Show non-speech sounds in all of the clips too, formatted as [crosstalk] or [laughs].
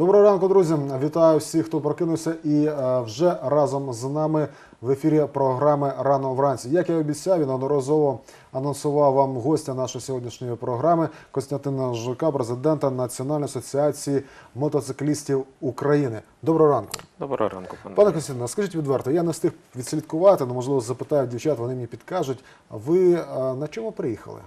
Доброго ранку, друзі! Вітаю всіх, хто прокинувся і е, вже разом з нами в ефірі програми Рано вранці. Як я обіцяв, і неодноразово анонсував вам гостя нашої сьогоднішньої програми Костянтина Жука, президента Національної асоціації мотоциклістів України. Доброго ранку. Доброго ранку, пане. Пане Костянтине, скажіть відверто, я не встиг відслідкувати, але можливо запитаю дівчат, вони мені підкажуть. Ви е, на чому приїхали?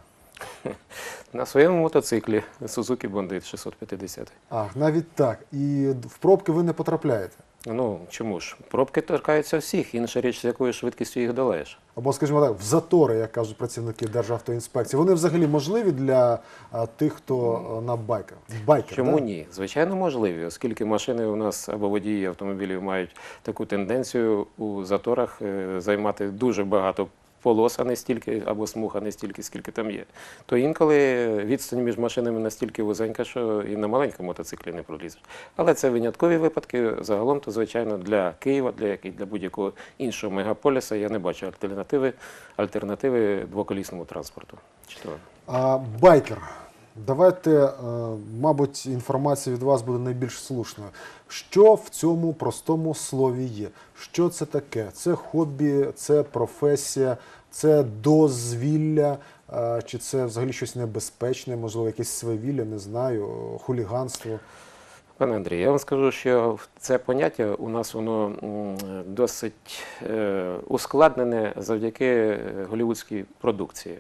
[laughs] На своєму мотоциклі Suzuki Bandit 650. А, навіть так. І в пробки ви не потрапляєте. Ну чому ж? Пробки торкаються всіх, інша річ, з якою швидкістю їх долаєш. Або, скажімо так, в затори, як кажуть працівники Державтоінспекції. Вони взагалі можливі для а, тих, хто а, на байках. Байкер, Чому да? ні? Звичайно, можливі, оскільки машини у нас або водії автомобілів мають таку тенденцію у заторах е, займати дуже багато полос, а не стільки, або смуг, а не стільки, скільки там є. То інколи відстань між машинами настільки вузенька, що і на маленькому мотоциклі не пролізеш. Але це виняткові випадки. Загалом, то звичайно, для Києва, для для будь-якого іншого мегаполіса я не бачу альтернативи, альтернативи двоколісному транспорту. А, байкер. Давайте, е, мабуть, інформація від вас буде найбільш слушною. Що в цьому простому слові є? Що це таке? Це хобі, це професія, це дозвілля, е, чи це взагалі щось небезпечне, можливо, якесь свавілля, не знаю, хуліганство. Пане Андрій, я вам скажу, що це поняття у нас воно досить е, ускладнене завдяки е, голівудській продукції.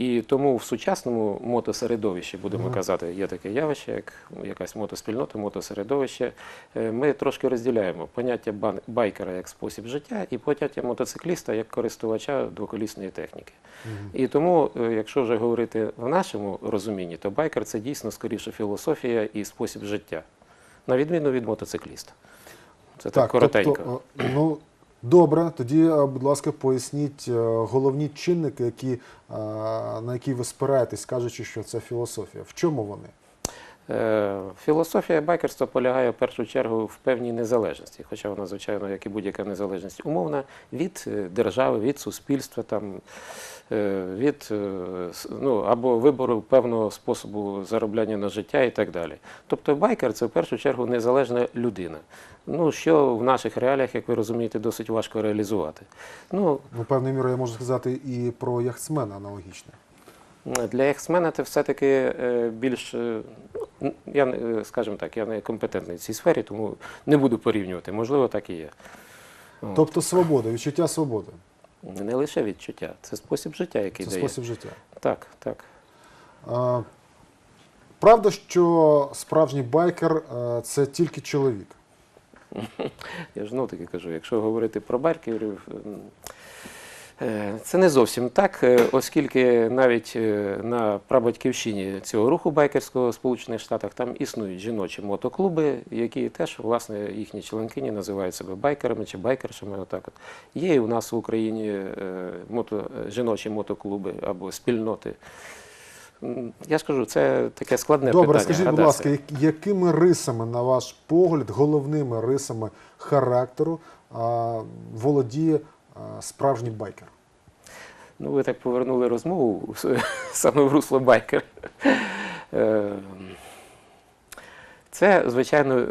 І тому в сучасному мотосередовищі, будемо казати, є таке явище, як якась мотоспільнота, мотосередовище. Е, Ми трошки розділяємо поняття байкера як спосіб життя і поняття мотоцикліста як користувача двоколісної техніки. І тому, е, якщо вже говорити в нашому розумінні, то байкер це дійсно скоріше філософія і спосіб життя, на відміну від мотоцикліста. Це так, коротенько. Тобто, е, ну, добре, тоді, е, будь ласка, поясніть е, головні чинники, які, е, на які ви спираєтесь, кажучи, що це філософія. В чому вони? Е, Філософія байкерства полягає в першу чергу в певній незалежності, хоча вона, звичайно, як і будь-яка незалежність, умовна від е, держави, від суспільства, там, е, від ну, або вибору певного способу заробляння на життя і так далі. Тобто байкер це в першу чергу незалежна людина. Ну, що в наших реаліях, як ви розумієте, досить важко реалізувати. Ну, Ну, певною мірою я можу сказати і про яхтсмена аналогічне. Для яхтсмена це все-таки більш, я, е, скажімо так, я не компетентний в цій сфері, тому не буду порівнювати. Можливо, так і є. Тобто свобода, відчуття свободи. Не лише відчуття, це спосіб життя, який Це дає. спосіб життя. Так, так. Е, Правда, що справжній байкер е, це тільки чоловік. [laughs] Я ж знову таки кажу, якщо говорити про байкерів, це не зовсім так, е, оскільки навіть е, на прабатьківщині цього руху байкерського в Сполучених Штатах там існують жіночі мотоклуби, які теж, власне, їхні членкині називають себе байкерами чи байкершами. Отак от. Є і у нас в Україні е, мото, е, жіночі мотоклуби або спільноти. Я ж кажу, це таке складне Добре, питання. скажіть, будь ласка, якими рисами, на ваш погляд, головними рисами характеру а, володіє справжній байкер? Ну, ви так повернули розмову [laughs] саме в русло байкер. Це, звичайно, е,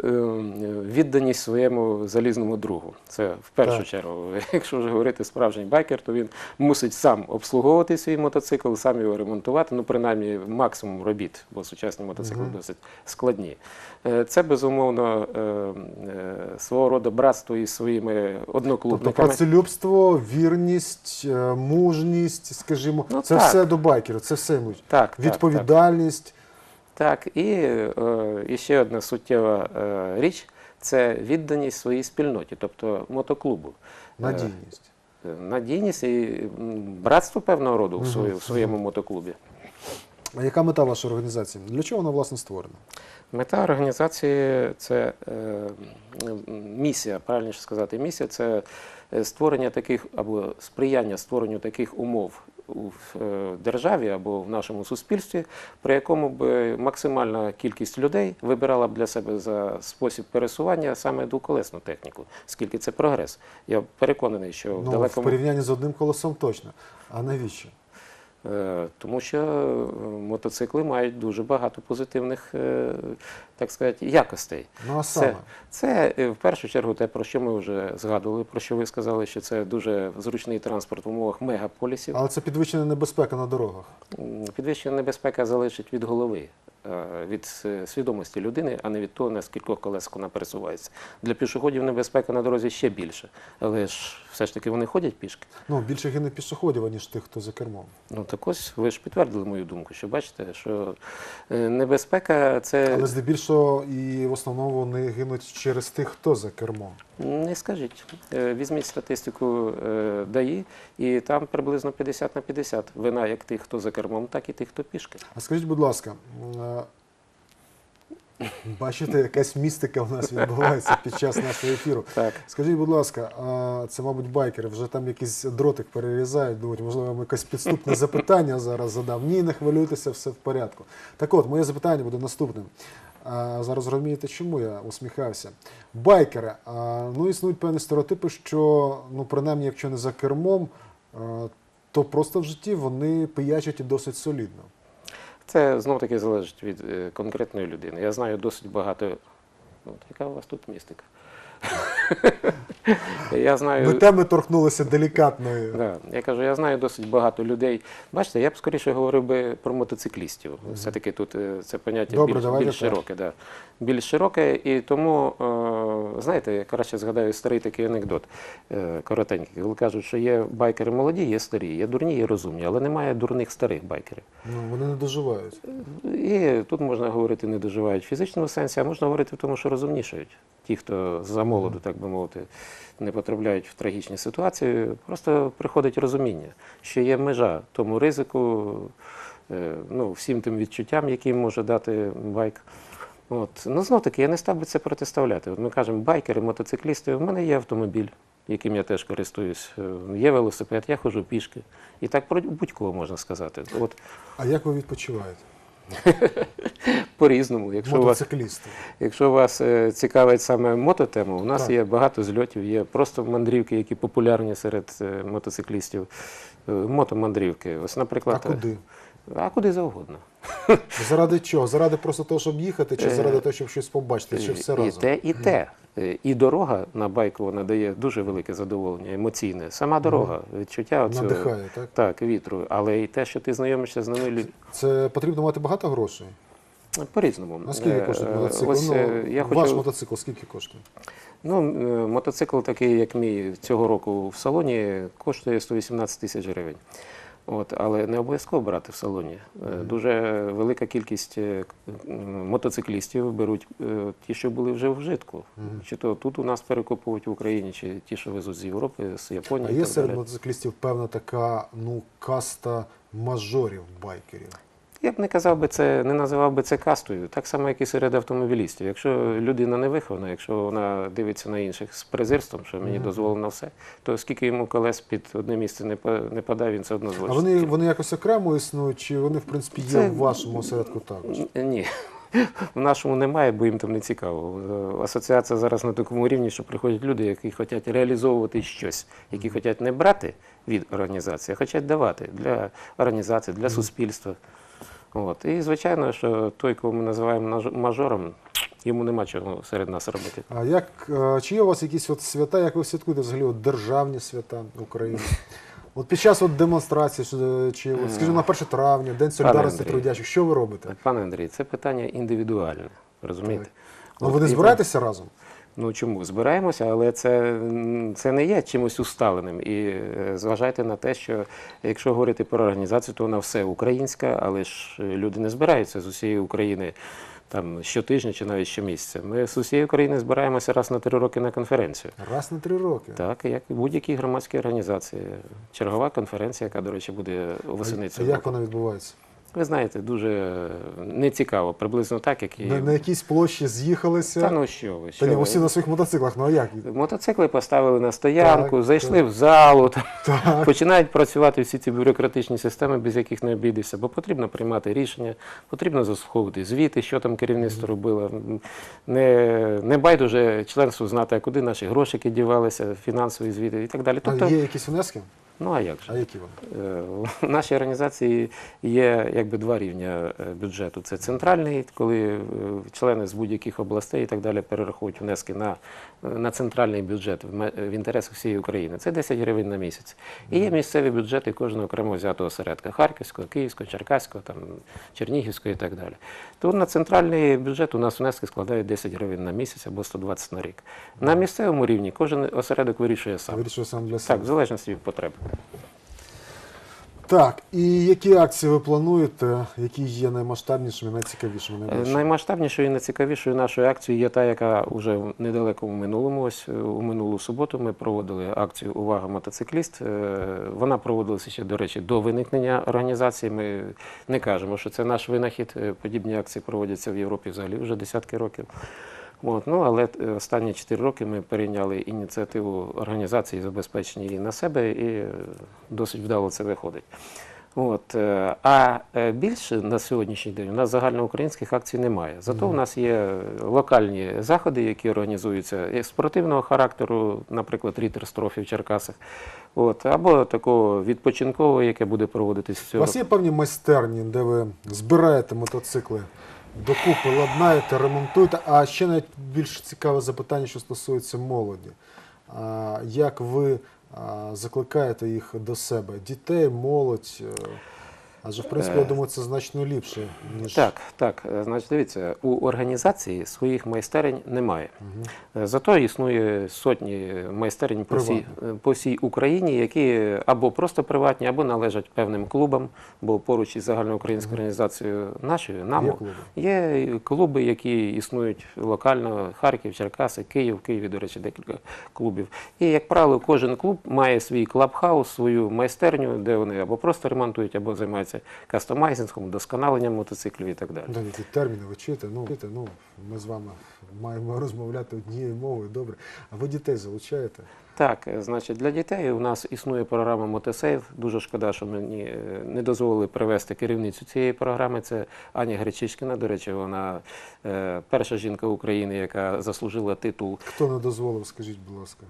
відданість своєму залізному другу. Це в першу Так. чергу. [laughs] Якщо вже говорити справжній байкер, то він мусить сам обслуговувати свій мотоцикл, сам його ремонтувати, ну, принаймні, максимум робіт, бо сучасні мотоцикли Мгм. досить складні. Е, Це, безумовно, е, е, свого роду братство із своїми Тобто працелюбство, вірність, е, мужність, скажімо, Ну, це так. все до байкера, це все. Так, так, так. Так, і, е, ще одна суттєва е, річ це відданість своїй спільноті, тобто мотоклубу. Е, Надійність. е, Надійність і братство певного роду в, своє- в своєму мотоклубі. А яка мета вашої організації? Для чого вона власне створена? Мета організації це е, місія, правильніше сказати, місія це е, створення таких або сприяння створенню таких умов у е, державі або в нашому суспільстві, при якому б максимальна кількість людей вибирала б для себе за спосіб пересування саме двоколесну техніку, скільки це прогрес. Я переконаний, що в Ну, в далекому порівнянні з одним колесом точно. А навіщо? Е, Тому що е, мотоцикли мають дуже багато позитивних, е, так сказати, якостей. Ну а саме. Це, це в першу чергу те, про що ми вже згадували, про що ви сказали, що це дуже зручний транспорт в умовах мегаполісів. Але це підвищена небезпека на дорогах. Підвищена небезпека залежить від голови, від е, свідомості людини, а не від того, на скількох колесах вона пересувається. Для пішоходів небезпека на дорозі ще більше, але ж все ж таки вони ходять пішки. Ну, більше гине пішоходів, ніж тих, хто за кермом. Ну так ось ви ж підтвердили мою думку, що бачите, що е, небезпека це Але здебільшого і в основному вони гинуть через тих, хто за кермом. Не скажіть. Е, Візьміть статистику е, ДАІ, і там приблизно 50 на 50. Вина як тих, хто за кермом, так і тих, хто пішки. А скажіть, будь ласка, е, бачите, якась містика у нас відбувається під час нашого ефіру. Так. Скажіть, будь ласка, а це, мабуть, байкери, вже там якийсь дротик перерізають, думають, можливо, я вам якесь підступне запитання зараз задав. Ні, не хвилюйтеся, все в порядку. Так от, моє запитання буде наступним. Зараз розумієте, чому я усміхався. Байкери, ну існують певні стереотипи, що, ну, принаймні, якщо не за кермом, то просто в житті вони пиячать і досить солідно. Це знов таки залежить від е, конкретної людини. Я знаю досить багато. От, яка у вас тут містика? [laughs] Я знаю. Ми теми торкнулися делікатної. Да. Я кажу, я знаю досить багато людей. Бачите, я б скоріше говорив би про мотоциклістів. Все-таки тут е, це поняття Добре, більш, більш широке. Да. Більш широке, і тому, е, знаєте, я краще згадаю старий такий анекдот е, коротенький. Коли кажуть, що є байкери молоді, є старі, є дурні, є розумні, але немає дурних старих байкерів. Ну, вони не доживають. І тут можна говорити, не доживають в фізичному сенсі, а можна говорити в тому, що розумнішають. Ті, хто за молоду, так би мовити, не потрапляють в трагічні ситуації, просто приходить розуміння, що є межа тому ризику, е, ну, всім тим відчуттям, які може дати байк. От. Ну, знов таки, я не став би це протиставляти. От ми кажемо, байкери, мотоциклісти, в мене є автомобіль, яким я теж користуюсь, е, є велосипед, я ходжу пішки. І так про будь-кого можна сказати. От А як ви відпочиваєте? [laughs] по-різному. Якщо вас Мотоциклісти. Якщо вас е, цікавить саме мототема, у нас Так. є багато зльотів, є просто мандрівки, які популярні серед е, мотоциклістів. Е, Мотомандрівки. Ось, А куди? А куди завгодно. [laughs] Заради чого? Заради просто того, щоб їхати, чи Е, заради того, щоб щось побачити, чи все і разом? те, і те. Е, І дорога на байку вона дає дуже велике задоволення, емоційне. Сама дорога, відчуття оцього, Надихає, так? так, вітру. Але і те, що ти знайомишся з новими людьми. Це потрібно мати багато грошей. По-різному. А скільки Е, коштує мотоцикл? Ось, ну, я ваш хочу... мотоцикл скільки коштує? Ну, мотоцикл такий, як мій цього року в салоні, коштує 118 тисяч гривень. От, але не обов'язково брати в салоні. Е, Дуже велика кількість е, мотоциклістів беруть е, ті, що були вже в вжитку. Чи то тут у нас перекуповують в Україні, чи ті, що везуть з Європи, з Японії. А є серед далі. мотоциклістів певна така ну, каста мажорів байкерів. Я б не казав би це, не називав би це кастою, так само, як і серед автомобілістів. Якщо людина не вихована, якщо вона дивиться на інших з презирством, що мені дозволено все, то скільки йому колес під одне місце не не падає, він все одно А вони, вони якось окремо існують, чи вони, в принципі, є Це- в вашому осередку також? Ні. [laughs] В нашому немає, бо їм там не цікаво. Асоціація зараз на такому рівні, що приходять люди, які хочуть реалізовувати щось, які хочуть не брати від організації, а хочуть давати для організації, для суспільства. От. І звичайно, що той, кого ми називаємо мажором, йому нема чого серед нас робити. А як, е, чи є у вас якісь от свята, як ви святкуєте взагалі от державні свята України? От під час от демонстрації, чи, чи от, скажімо, на 1 травня, День солідарності трудячих, що ви робите? Пане Андрій, це питання індивідуальне. Розумієте? Ну ви не збираєтеся разом? Ну чому збираємося, але це, це не є чимось усталеним. І е, зважайте на те, що якщо говорити про організацію, то вона все українська, але ж е, люди не збираються з усієї України там щотижня чи навіть щомісяця. Ми з усієї України збираємося раз на три роки на конференцію. Раз на три роки. Так, як і будь-які громадські організації. Чергова конференція, яка, до речі, буде восени А як вона відбувається? Ви знаєте, дуже нецікаво, приблизно так, як і. На, на якійсь площі з'їхалися? Та ну що ви, Та ні, ви? усі на своїх мотоциклах, ну а як? Мотоцикли поставили на стоянку, Так, зайшли в залу, там, Так. починають працювати всі ці бюрократичні системи, без яких не обійдешся, бо потрібно приймати рішення, потрібно заслуховувати звіти, що там керівництво робило. Не, не байдуже членству знати, а куди наші грошики дівалися, фінансові звіти і так далі. А Тобто, є якісь внески? Ну а як же? А які вони? Е, В нашій організації є якби два рівня е, бюджету. Це центральний, коли е, члени з будь-яких областей і так далі перераховують внески на, на центральний бюджет в інтересах всієї України. Це 10 гривень на місяць. І є місцеві бюджети кожного окремо взятого осередка Харківського, Київського, Черкаського, там, Чернігівського і так далі. То на центральний бюджет у нас внески складають 10 гривень на місяць або 120 на рік. На місцевому рівні кожен осередок вирішує сам. Вирішую сам для себе. Так, в залежності від потреб. Так, і які акції ви плануєте, які є наймасштабнішими, найцікавішими? Найбільшими? Наймасштабнішою і найцікавішою нашою акцією є та, яка вже в недалекому минулому, ось е, у минулу суботу ми проводили акцію Увага мотоцикліст. Е, Вона проводилася ще, до речі, до виникнення організації. Ми не кажемо, що це наш винахід. Е, Подібні акції проводяться в Європі взагалі вже десятки років. От, ну, але е, останні 4 роки ми перейняли ініціативу організації забезпечення її на себе і е, досить вдало це виходить. От, е, а більше на сьогоднішній день у нас загальноукраїнських акцій немає. Зато у нас є локальні заходи, які організуються спортивного характеру, наприклад, Рітерс Трофі в Черкасах, от, або такого відпочинкового, яке буде проводитись У вас є певні майстерні, де ви збираєте мотоцикли докупи, ладнаєте, ремонтуєте. А ще навіть більш цікаве запитання, що стосується молоді. Як ви закликаєте їх до себе? Дітей, молодь? Адже, в принципі, я Е, думаю, це значно ліпше, ніж Так, так. Е, Значить, дивіться, у організації своїх майстерень немає. Е, Зато існує сотні майстерень по всій, по всій Україні, які або просто приватні, або належать певним клубам, бо поруч із загальноукраїнською організацією нашою НАМО є клуби, які існують локально: Харків, Черкаси, Київ, в Києві, до речі, декілька клубів. І, як правило, кожен клуб має свій клабхаус, свою майстерню, де вони або просто ремонтують, або займаються кастомайзингом, досконаленням мотоциклів і так далі. Да, терміни вчити. Ну, ну, ми з вами маємо розмовляти однією мовою, добре. А ви дітей залучаєте? Так, е, значить, для дітей у нас існує програма Мотосейв. Дуже шкода, що мені е, не дозволили привести керівницю цієї програми. Це Аня Гречишкіна. До речі, вона е, перша жінка України, яка заслужила титул. Хто не дозволив, скажіть, будь ласка.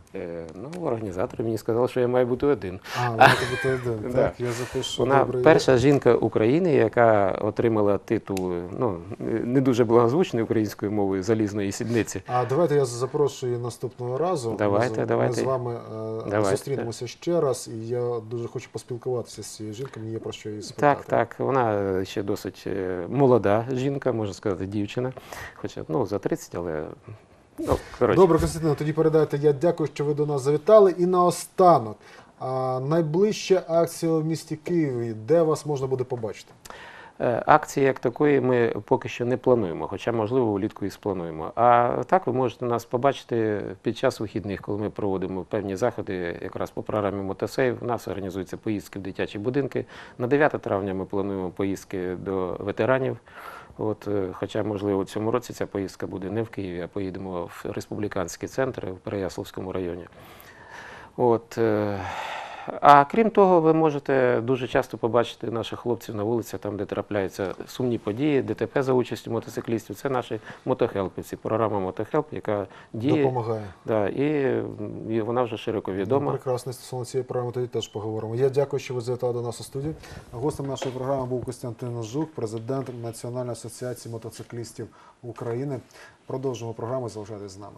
Ну, організатори мені сказали, що я маю бути один. А, маєте бути один. [laughs] Так, я запишу. Вона перша жінка України, яка отримала титул, ну не дуже благозвучний українською мовою залізної сідниці. А давайте я запрошую наступного разу. Давайте, ми, з- давайте. Ми вами е, Давайте. зустрінемося ще раз, і я дуже хочу поспілкуватися з цією жінкою, мені є про що її спитати. Так, так. Вона ще досить е, молода жінка, можна сказати, дівчина. Хоча ну за 30, але ну. Добре, Константино, тоді передайте. Я дякую, що ви до нас завітали. І наостанок, найближча акція в місті Києві, де вас можна буде побачити? Е, Акції як такої ми поки що не плануємо, хоча, можливо, влітку і сплануємо. А так ви можете нас побачити під час вихідних, коли ми проводимо певні заходи, якраз по програмі Мотосейв. У нас організуються поїздки в дитячі будинки. На 9 травня ми плануємо поїздки до ветеранів. От, е, хоча, можливо, цьому році ця поїздка буде не в Києві, а поїдемо в республіканський центр в Переяславському районі. От, е, а крім того, ви можете дуже часто побачити наших хлопців на вулиці, там, де трапляються сумні події, ДТП за участю мотоциклістів. Це наші мотохелпівці, програма Мотохелп, яка діє. Допомагає. Да, і, і вона вже широко Ну, відома. прекрасно, стосовно цієї програми тоді теж поговоримо. Я дякую, що ви завітали до нас у студію. Гостем нашої програми був Костянтин Жук, президент Національної асоціації мотоциклістів України. Продовжимо програму. Залишайтесь з нами.